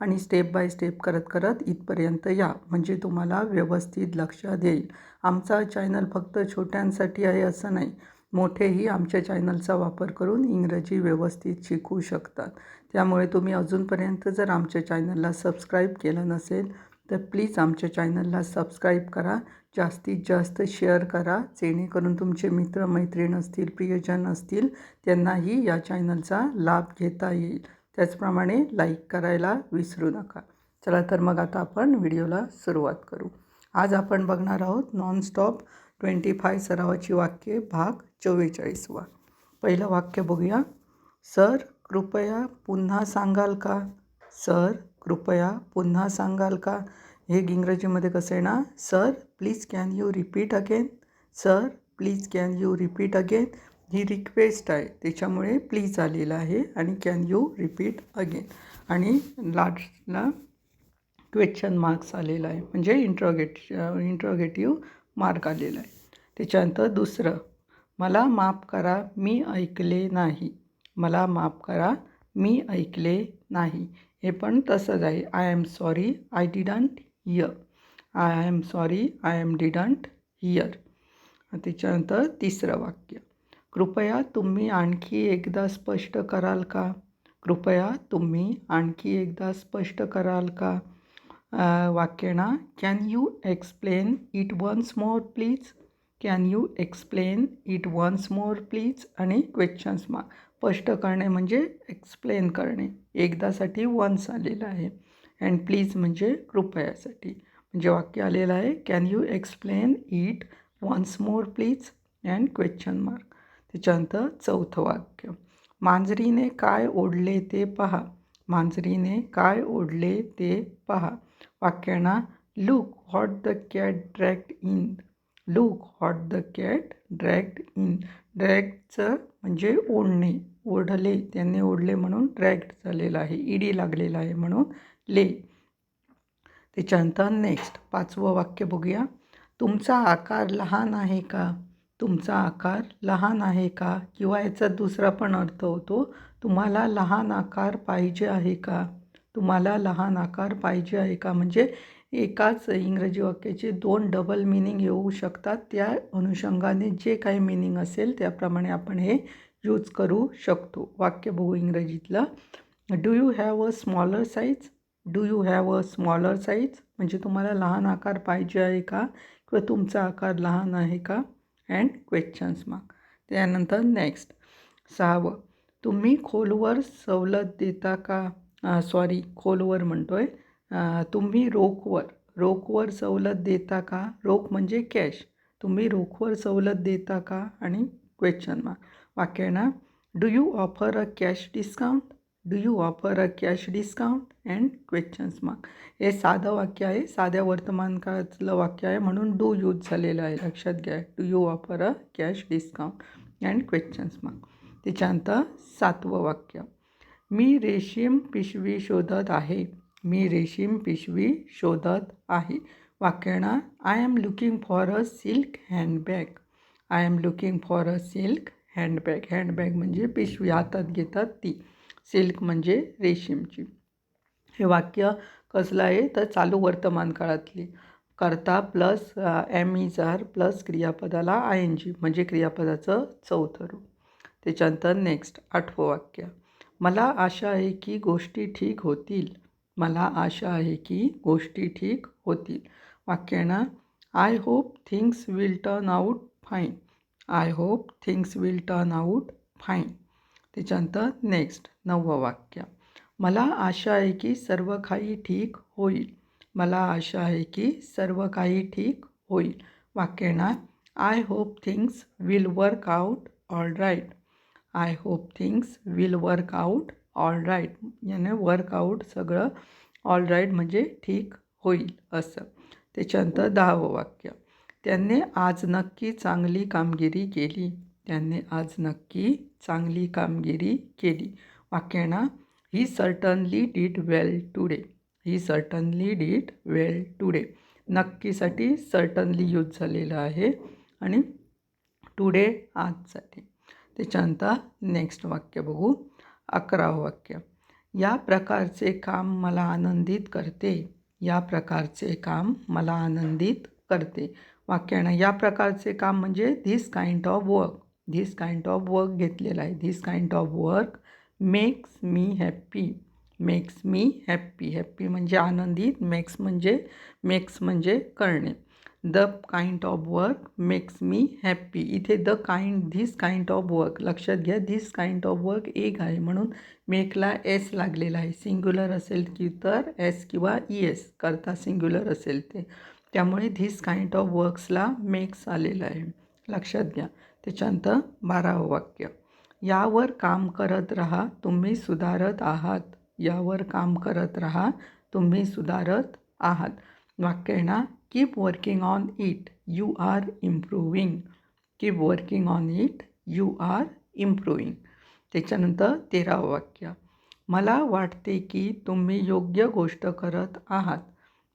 आणि step by step करत करत इथपर्यंत या. म्हणजे तुम्हाला व्यवस्थित लक्षात येईल आमचा चॅनल फक्त छोट्यांसाठी आहे असं नाही. मोठेही आमच्या चॅनलचा वापर करून इंग्रजी व्यवस्थित शिकू शकतात. त्यामुळे तुम्ही अजूनपर्यंत जर आमच्या चॅनलला सबस्क्राईब केलं नसेल तर प्लीज आमच्या चॅनलला सबस्क्राईब करा. जास्तीत जास्त शेअर करा. जेणेकरून तुमचे मित्र मैत्रीण असतील प्रियजन असतील त्यांनाही या चॅनलचा लाभ घेता येईल. त्याचप्रमाणे लाईक करायला विसरू नका. चला तर मग आता आपण व्हिडिओला सुरुवात करू. आज आपण बघणार आहोत नॉनस्टॉप ट्वेंटी फाय सरावाची वाक्ये भाग चव्वेचाळीसवा. पहिलं वाक्य बघूया. सर कृपया पुन्हा सांगाल का? सर कृपया पुन्हा सांगाल का? हे इंग्रजीमध्ये कसं आहे ना? Sir please can you repeat again? Sir please can you repeat again? He request आहे. त्याच्यामुळे प्लीज आलेलं आहे आणि कॅन यू रिपीट अगेन आणि लास्टला क्वेश्चन मार्क्स आलेला आहे. म्हणजे इंट्रोगेट इंट्रोगेटिव्ह मार्क आलेला आहे. त्याच्यानंतर दुसरं मला माफ करा मी ऐकले नाही. मला माफ करा मी ऐकले नाही. हे पण तसंच आहे. I am sorry I didn't hear I am sorry I am didn't hear त्याच्यानंतर तिसरं वाक्य. कृपया तुम्ही आणखी एकदा स्पष्ट कराल का? कृपया तुम्ही आणखी एकदा स्पष्ट कराल का? वाक्यणा can you explain it once more please can you explain it once more please आणि क्वेश्चन्स मा स्पष्ट करणे म्हणजे एक्सप्लेन करणे. एकदासाठी वन्स आलेलं आहे. अँड प्लीज म्हणजे कृपयासाठी. म्हणजे वाक्य आलेलं आहे. Can you explain it once more please and question mark त्याच्यानंतर चौथं वाक्य. मांजरीने काय ओढले ते पहा. मांजरीने काय ओढले ते पहा. वाक्यांना look hot the cat dragged in. Look hot the cat dragged in. ड्रॅक्टचं म्हणजे ओढणे. ओढले. त्यांनी ओढले म्हणून ड्रॅक्ट झालेलं आहे. इडी लागलेला आहे म्हणून ले. त्याच्यानंतर नेक्स्ट पाचवं वाक्य बघूया. तुमचा आकार लहान आहे का? तुमचा आकार लहान आहे का? किंवा याचा दुसरा पण अर्थ होतो तुम्हाला लहान आकार पाहिजे आहे का? तुम्हाला लहान आकार पाहिजे आहे का? म्हणजे एकाच इंग्रजी वाक्याचे दोन डबल मिनिंग येऊ शकतात. त्या अनुषंगाने जे काही मिनिंग असेल त्याप्रमाणे आपण हे यूज करू शकतो. वाक्य बघू इंग्रजीतलं. Do you have a smaller size do you have a smaller size म्हणजे तुम्हाला लहान आकार पाहिजे आहे का? किंवा तुमचा आकार लहान आहे का? And questions mark. त्यानंतर नेक्स्ट. सहावं. तुम्ही खोलवर सवलत देता का? सॉरी खोलवर म्हणतो आहे तुम्ही रोखवर रोखवर सवलत देता का? रोख म्हणजे कॅश. तुम्ही रोखवर सवलत देता का? आणि क्वेश्चन मार्क. वाक्य ना? Do you offer a cash discount? Do you offer a cash discount? And questions mark हे साधं वाक्य आहे साध्या वर्तमान काळातलं वाक्य आहे म्हणून डू यूज झालेलं आहे. लक्षात घ्या do you offer a cash discount and questions mark त्याच्यानंतर सातवं वाक्य. मी रेशीम पिशवी शोधत आहे. मी रेशीम पिशवी शोधत आहे. वाक्यणा I am looking for a silk handbag I am looking for a silk handbag handbag म्हणजे पिशवी हातात घेतात ती. सिल्क म्हणजे रेशीमची. हे वाक्य कसलं आहे? तर चालू वर्तमान काळातली. करता plus am is are plus क्रियापदाला I N G म्हणजे क्रियापदाचं चौथं रूप. त्याच्यानंतर नेक्स्ट आठवं वाक्य. मला आशा आहे की गोष्टी ठीक होतील. मला आशा आहे की गोष्टी ठीक होतील. वाक्याना I hope things will turn out fine I hope things will turn out fine त्याच्यानंतर नेक्स्ट नववं वाक्य. मला आशा आहे की सर्व काही ठीक होईल. मला आशा आहे की सर्व काही ठीक होईल. वाक्यना I hope things will work out all right I hope things will work out all right याने वर्कआउट सगळं ऑल राईट म्हणजे ठीक होईल असं. त्याच्यानंतर दहावं वाक्य. त्यांनी आज नक्की चांगली कामगिरी केली. त्यांनी आज नक्की चांगली कामगिरी केली. वाक्याना he certainly did well today he certainly did well today नक्कीसाठी certainly use झालेलं आहे आणि टुडे आजसाठी. त्याच्यानंतर नेक्स्ट वाक्य बघू. अकरावं वाक्य. या प्रकारचे काम मला आनंदित करते. या प्रकारचे काम मला आनंदित करते. वाक्यानं या प्रकारचे काम म्हणजे this kind of work this kind of work घेतलेलं आहे. This kind of work makes me happy makes me happy happy म्हणजे आनंदित मेक्स म्हणजे मेक्स म्हणजे करणे. The kind of work makes me happy इथे the kind this kind of work लक्षात घ्या धिस काइंड ऑफ वर्क एक आहे म्हणून मेकला एस लागलेला आहे. सिंग्युलर असेल की तर एस किंवा ई एस करता सिंग्युलर असेल ते. त्यामुळे धिस काइंड ऑफ वर्क्सला मेक्स आलेलं आहे. लक्षात घ्या. त्याच्यानंतर बारावं वाक्य. यावर काम करत राहा तुम्ही सुधारत आहात. यावर काम करत राहा तुम्ही सुधारत आहात. वाक्य ना? Keep working on it you are improving keep working on it you are improving त्याच्यानंतर तेरावं वाक्य. मला वाटते की तुम्ही योग्य गोष्ट करत आहात.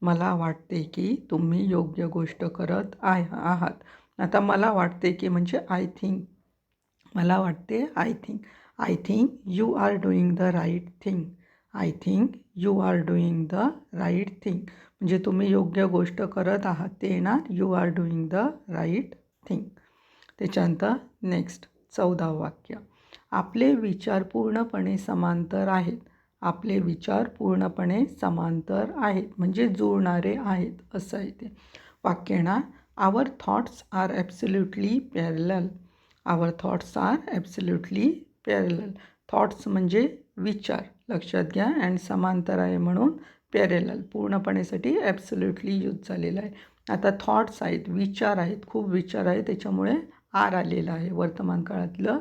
मला वाटते की तुम्ही योग्य गोष्ट करत आहात. आता मला वाटते की म्हणजे आय थिंक मला वाटते I think I think you are doing the right thing I think you are doing the right thing म्हणजे तुम्ही योग्य गोष्ट करत आहात ते येणार you are doing the right thing त्याच्यानंतर नेक्स्ट चौदा वाक्य. आपले विचार पूर्णपणे समांतर आहेत. आपले विचार पूर्णपणे समांतर आहेत. म्हणजे जुळणारे आहेत असं आहे ते. येणार our thoughts are absolutely parallel our thoughts are absolutely parallel thoughts म्हणजे विचार लक्षात घ्या अँड समांतर आहे म्हणून पॅरेलल पूर्णपणेसाठी ॲब्सल्युटली यूज झालेला आहे. आता थॉट्स आहेत विचार आहेत खूप विचार आहे त्याच्यामुळे आर आलेला आहे. वर्तमान काळातलं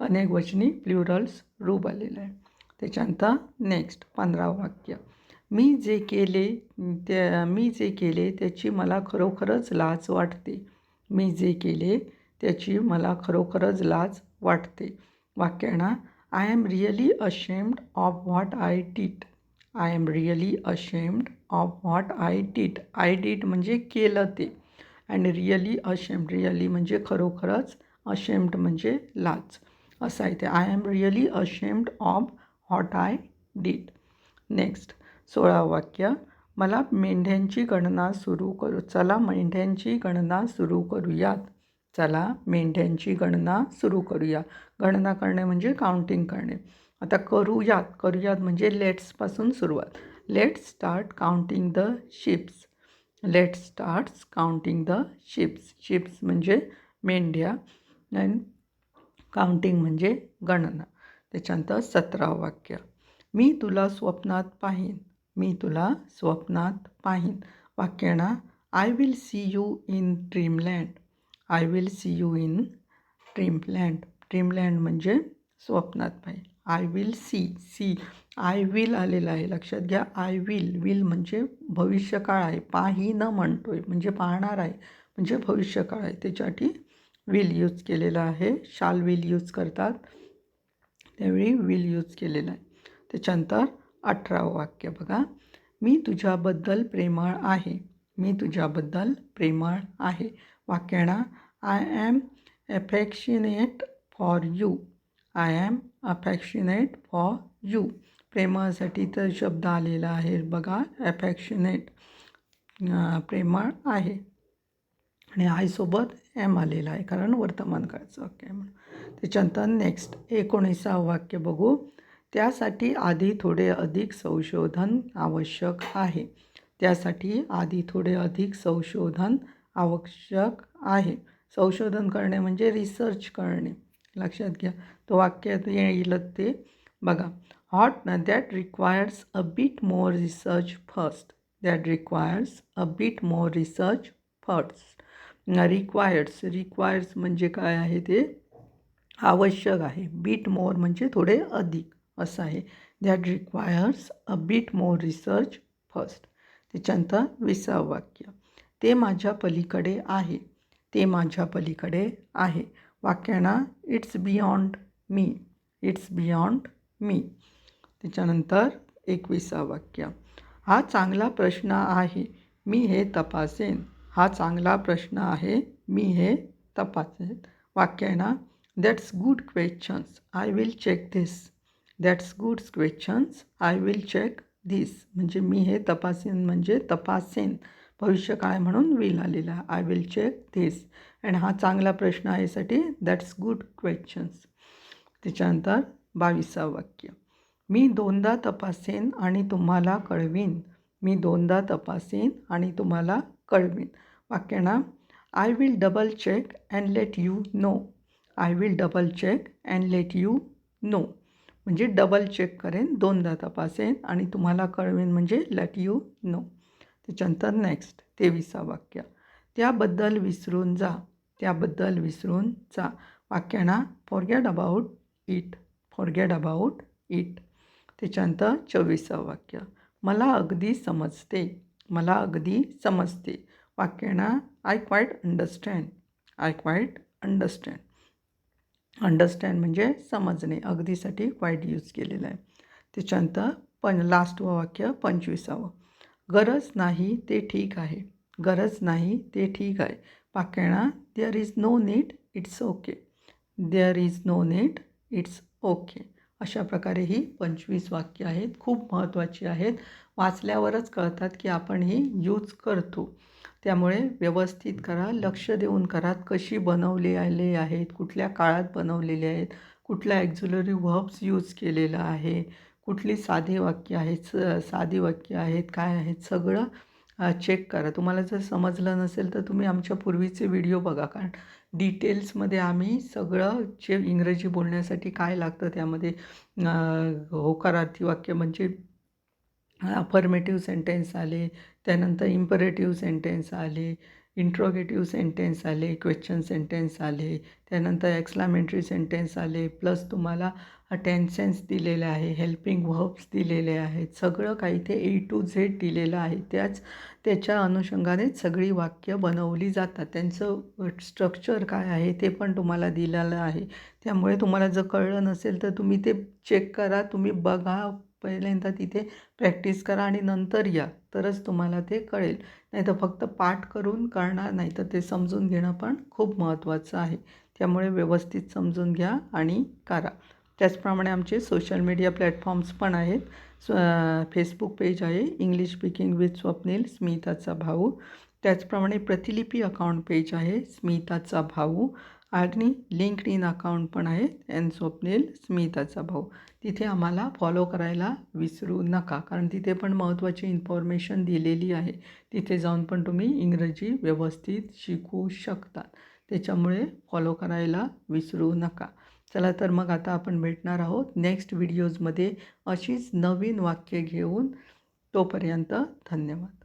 अनेक वचनी प्ल्युरल्स रूप आलेलं आहे. त्याच्यानंतर नेक्स्ट पंधरावं वाक्य. मी जे केले त्या मी जे केले त्याची मला खरोखरच लाज वाटते. मी जे केले त्याची मला खरोखरच लाज वाटते. वाक्याना I am really ashamed of what I did I am really ashamed of what I did I did म्हणजे केलं ते. अँड रिअली अशेम्ड रिअली म्हणजे खरोखरच अशेम्ड म्हणजे लाज. असं आहे ते. I am really ashamed of what I did next सोळा वाक्य. मला मेंढ्यांची गणना सुरू करू चला मेंढ्यांची गणना सुरू करूयात. चला मेंढ्यांची गणना सुरू करूया. गणना करणे म्हणजे काउंटिंग करणे. आता करूयात करूयात म्हणजे लेट्सपासून सुरुवात. Let start counting the ships late starts counting the ships ships म्हणजे मेंढ्या. अँड काउंटिंग म्हणजे गणना. त्याच्यानंतर सतरावं वाक्य. मी तुला स्वप्नात पाहीन. मी तुला स्वप्नात पाहीन. वाक्याना I will see you in dreamland I will see you in dreamland dreamland म्हणजे स्वप्नात पाहिजे I will see see I will आलेलं आहे. लक्षात घ्या. आय विल विल म्हणजे भविष्यकाळ आहे. पाही न म्हणतो आहे म्हणजे पाहणार आहे. म्हणजे भविष्यकाळ आहे. त्याच्यासाठी विल यूज केलेलं आहे. शाल विल यूज करतात. त्यावेळी विल यूज केलेलं आहे. त्याच्यानंतर अठरावं वाक्य बघा. मी तुझ्याबद्दल प्रेमळ आहे. मी तुझ्याबद्दल प्रेमळ आहे. वाक्याना I am affectionate for you I am affectionate for you प्रेमासाठी तर शब्द आलेला आहे. बघा ॲफॅक्शिनेट प्रेमळ आहे. आणि आयसोबत एम आलेला आहे. कारण वर्तमानकाळचं वाक्य आहे म्हणून. त्याच्यानंतर नेक्स्ट एकोणीसावं वाक्य बघू. त्यासाठी आधी थोडे अधिक संशोधन आवश्यक आहे. त्यासाठी आधी थोडे अधिक संशोधन आवश्यक आहे. संशोधन करणे म्हणजे रिसर्च करणे. लक्षात घ्या तो वाक्यात येईलच ते बघा. हॉट ना that requires a bit more research first that requires a bit more research first requires requires म्हणजे काय आहे ते? आवश्यक आहे. बीट मोर म्हणजे थोडे अधिक. असं आहे. That requires a bit more research first त्याच्यानंतर विसावं वाक्य. ते माझ्या पलीकडे आहे. ते माझ्या पलीकडे आहे. वाक्याना it's beyond me. It's beyond me. त्याच्यानंतर एकविसा वाक्य. हा चांगला प्रश्न आहे. मी हे तपासेन. हा चांगला प्रश्न आहे. मी हे तपासेन. वाक्यांना that's good questions I will check this that's good questions I will check this म्हणजे मी हे तपासेन म्हणजे तपासेन. भविष्यकाळ म्हणून विल आलेला? I will check this and हा चांगला प्रश्न आहे यासाठी दॅट्स गुड क्वेश्चन्स त्याच्यानंतर बावीसावं वाक्य. मी दोनदा तपासेन आणि तुम्हाला कळवीन. मी दोनदा तपासेन आणि तुम्हाला कळवीन. वाक्याना I will double check and let you know I will double check and let you know म्हणजे डबल चेक करेन दोनदा तपासेन आणि तुम्हाला कळवेन म्हणजे लेट यू नो त्याच्यानंतर नेक्स्ट तेविसा वाक्य. त्याबद्दल विसरून जा. त्याबद्दल विसरून जा. वाक्याना forget about it forget about it त्याच्यानंतर चोवीसं वाक्य. मला अगदी समजते. मला अगदी समजते. वाक्याना I quite understand I quite understand understand म्हणजे समजणे. अगदीसाठी क्वाईट यूज केलेलं आहे. त्याच्यानंतर पण लास्ट वाक्य पंचवीसावं. गरज नाही ते ठीक आहे. गरज नाही ते ठीक आहे. वाक्याना there is no need it's okay there is no need it's okay अशा प्रकारे ही पंचवीस वाक्य आहेत खूप महत्त्वाची आहेत. वाचल्यावरच कळतात की आपण ही यूज करतो. त्यामुळे व्यवस्थित करा लक्ष देऊन करा कशी बनवली आले आहेत कुठल्या काळात बनवलेले आहेत कुठल्या ॲक्झुलरी व्हब्स यूज केलेला आहे. कुठली साधी वाक्य आहेत स साधी वाक्य आहेत काय आहेत सगळं चेक करा. तुम्हाला जर समजलं नसेल तर तुम्ही आमच्या पूर्वीचे व्हिडिओ बघा. कारण डिटेल्समध्ये आम्ही सगळं जे इंग्रजी बोलण्यासाठी काय लागतं त्यामध्ये होकारार्थी वाक्य म्हणजे अफर्मेटिव्ह सेंटेन्स आले त्यानंतर इम्परेटिव्ह सेंटेन्स आले इंट्रोगेटिव्ह सेंटेन्स आले क्वेश्चन सेंटेन्स आले त्यानंतर एक्सलामेंटरी सेंटेन्स आले प्लस तुम्हाला टेन्सेन्स दिलेले आहे हेल्पिंग व्हब्स दिलेले आहेत सगळं काही ते ए टू झेड दिलेलं आहे. त्याच त्याच्या अनुषंगानेच सगळी वाक्य बनवली जातात. त्यांचं स्ट्रक्चर काय आहे ते पण तुम्हाला दिलेलं आहे. त्यामुळे तुम्हाला जर कळलं नसेल तर तुम्ही ते चेक करा तुम्ही बघा पहिल्यांदा तिथे प्रॅक्टिस करा आणि नंतर या. तरच तुम्हाला ते कळेल. नाही तर फक्त पाठ करून कळणार नाही तर ते समजून घेणं पण खूप महत्त्वाचं आहे. त्यामुळे व्यवस्थित समजून घ्या आणि करा. त्याचप्रमाणे आमचे सोशल मीडिया प्लॅटफॉर्म्स पण आहेत. स्व फेसबुक पेज आहे इंग्लिश स्पीकिंग विथ स्वप्नील स्मिताचा भाऊ त्याचप्रमाणे प्रतिलिपी अकाउंट पेज आहे स्मिताचा भाऊ आणि लिंक्ड इन अकाउंट पण आहे एन स्वप्नील स्मिताचा भाऊ तिथे आम्हाला फॉलो करायला विसरू नका कारण तिथे पण महत्त्वाची इन्फॉर्मेशन दिलेली आहे. तिथे जाऊन पण तुम्ही इंग्रजी व्यवस्थित शिकू शकता. त्याच्यामुळे फॉलो करायला विसरू नका. चला तर मग आता आपण भेटणार आहोत नेक्स्ट व्हिडिओजमध्ये अशीच नवीन वाक्य घेऊन. तोपर्यंत धन्यवाद.